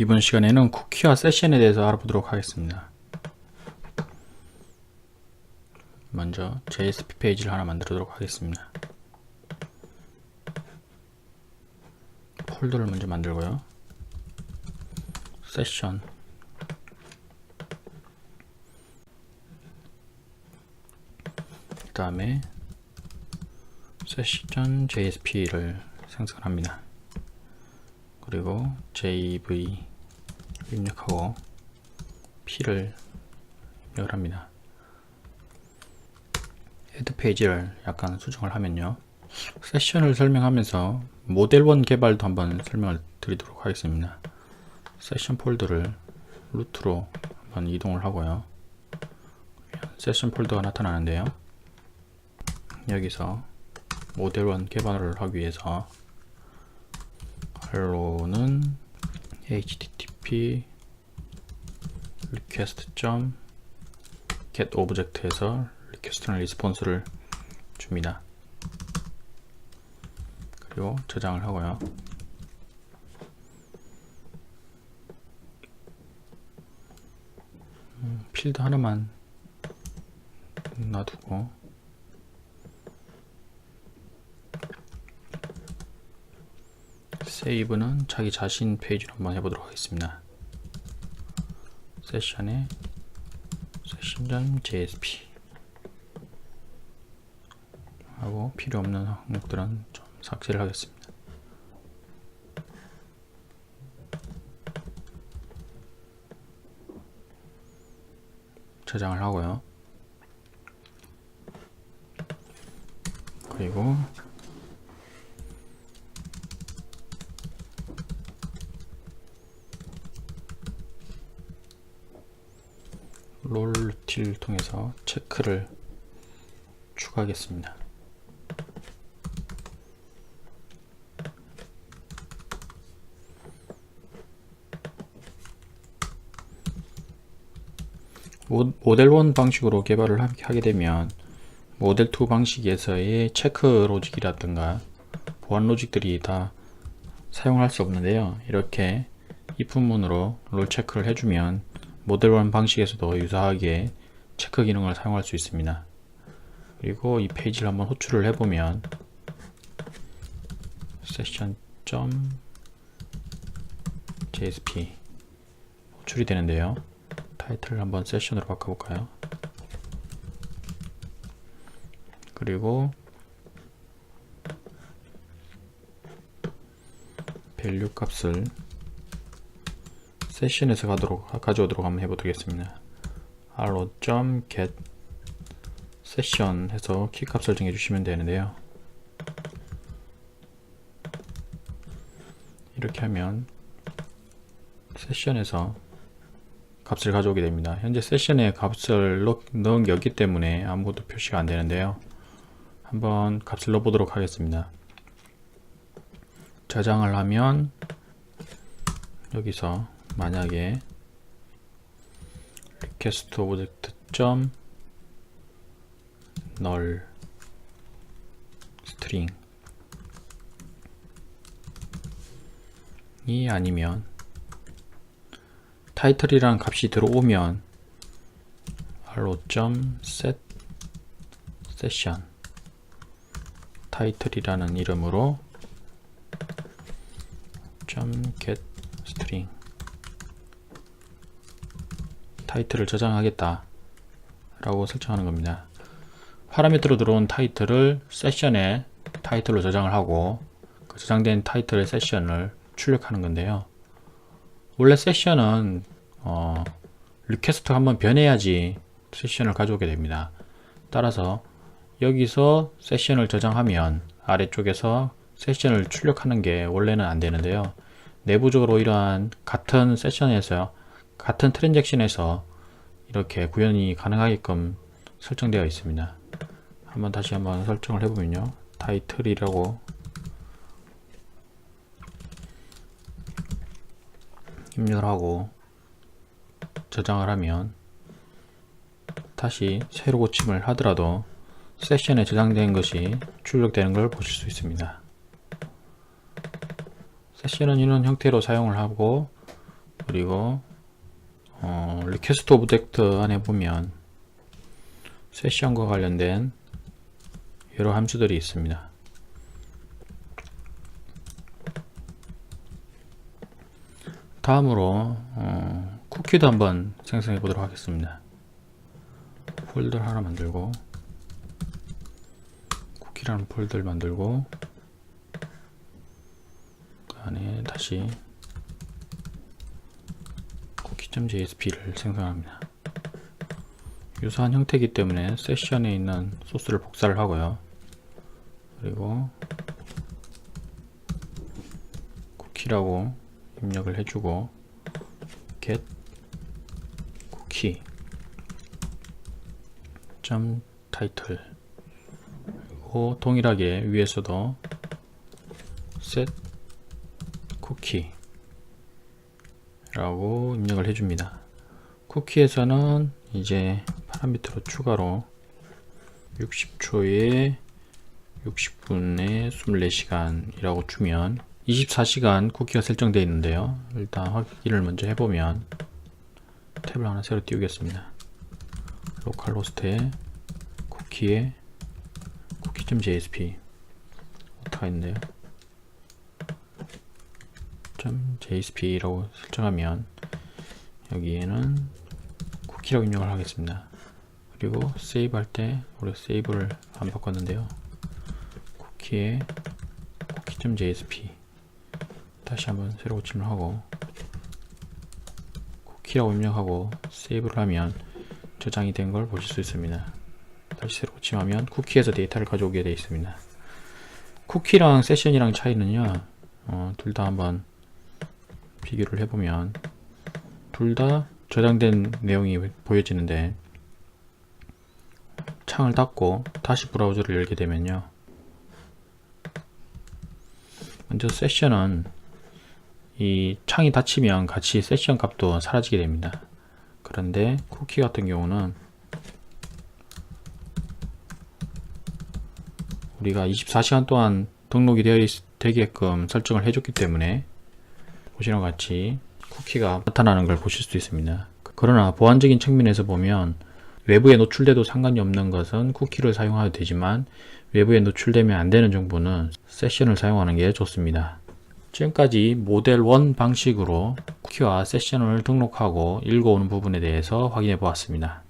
이번 시간에는 쿠키와 세션에 대해서 알아보도록 하겠습니다. 먼저 JSP 페이지를 하나 만들도록 하겠습니다. 폴더를 먼저 만들고요. 세션 그 다음에 세션 JSP를 생성합니다. 그리고 JV 입력하고 P를 입력을 합니다. 헤드 페이지를 약간 수정을 하면요. 세션을 설명하면서 모델 1 개발도 한번 설명을 드리도록 하겠습니다. 세션 폴더를 루트로 한번 이동을 하고요. 세션 폴더가 나타나는데요. 여기서 모델 1 개발을 하기 위해서 hello는 http request get object에서 리퀘스트는 리스폰스를 줍니다. 그리고 저장을 하고요. 음, 필드 하나만 놔두고 세이브는 자기 자신 페이지로 한번 해보도록 하겠습니다. 세션에 세션.jsp 하고 필요 없는 항목들은 좀 삭제를 하겠습니다. 저장을 하고요. 그리고 롤루티를 통해서 체크를 추가하겠습니다. 모- 모델 1 방식으로 개발을 하- 하게 되면 모델 2 방식에서의 체크 로직이라든가 보안 로직들이 다 사용할 수 없는데요. 이렇게 if문으로 롤 체크를 해주면 모델 1 방식에서도 유사하게 체크 기능을 사용할 수 있습니다. 그리고 이 페이지를 한번 호출을 해보면 session.jsp 호출이 되는데요. 타이틀을 한번 세션으로 바꿔볼까요? 그리고 밸류 값을 세션에서 가도록 가져오도록 한번 해보겠습니다. 세션 해서 키값 설정해 주시면 되는데요. 이렇게 하면 세션에서 값을 가져오게 됩니다. 현재 세션에 값을 넣, 넣었기 때문에 아무것도 표시가 안 되는데요. 한번 값을 넣어보도록 하겠습니다. 저장을 하면 여기서 만약에 request object 점 null string 이 아니면 타이틀이라는 값이 들어오면 hello.set session 타이틀이라는 이름으로 .get 타이틀을 저장하겠다 라고 설정하는 겁니다. 파라미터로 들어온 타이틀을 세션에 타이틀로 저장을 하고 그 저장된 타이틀의 세션을 출력하는 건데요. 원래 세션은 어, 리퀘스트가 한번 변해야지 세션을 가져오게 됩니다. 따라서 여기서 세션을 저장하면 아래쪽에서 세션을 출력하는 게 원래는 안 되는데요. 내부적으로 이러한 같은 세션에서 같은 트랜잭션에서 이렇게 구현이 가능하게끔 설정되어 있습니다. 한번 다시 한번 설정을 해보면요. 타이틀이라고 입력을 하고 저장을 하면 다시 새로 고침을 하더라도 세션에 저장된 것이 출력되는 걸 보실 수 있습니다. 세션은 이런 형태로 사용을 하고 그리고 어, 리퀘스트 오브젝트 안에 보면 세션과 관련된 여러 함수들이 있습니다. 다음으로 어, 쿠키도 한번 생성해 보도록 하겠습니다. 폴더 하나 만들고 쿠키라는 폴더를 만들고 그 안에 다시 .jsp를 생성합니다. 유사한 형태이기 때문에 세션에 있는 소스를 복사를 하고요. 그리고 쿠키라고 입력을 해주고 get 쿠키 점 타이틀 그리고 동일하게 위에서도 set 쿠키 라고 입력을 해줍니다. 쿠키에서는 이제 파라미터로 추가로 60초에 60분에 24시간이라고 주면 24시간 쿠키가 설정되어 있는데요. 일단 확인을 먼저 해보면 탭을 하나 새로 띄우겠습니다. 로컬 호스트에 쿠키에 쿠키.jsp 어떻게 있는데요? .jsp라고 설정하면 여기에는 쿠키라고 입력을 하겠습니다. 그리고 세이브 할 때 우리 세이브를 안 바꿨는데요. 쿠키에 쿠키.jsp 다시 한번 새로 고침을 하고 쿠키라고 입력하고 세이브를 하면 저장이 된 걸 보실 수 있습니다. 다시 새로 고침하면 쿠키에서 데이터를 가져오게 되어 있습니다. 쿠키랑 세션이랑 차이는요. 어, 둘 다 한번 비교를 해보면 둘 다 저장된 내용이 보여지는데 창을 닫고 다시 브라우저를 열게 되면요. 먼저 세션은 이 창이 닫히면 같이 세션 값도 사라지게 됩니다. 그런데 쿠키 같은 경우는 우리가 24시간 동안 등록이 되어 있, 되게끔 설정을 해줬기 때문에 보시는 것 같이 쿠키가 나타나는 걸 보실 수 있습니다. 그러나 보안적인 측면에서 보면 외부에 노출돼도 상관이 없는 것은 쿠키를 사용하도 되지만 외부에 노출되면 안 되는 정보는 세션을 사용하는 게 좋습니다. 지금까지 모델 1 방식으로 쿠키와 세션을 등록하고 읽어오는 부분에 대해서 확인해 보았습니다.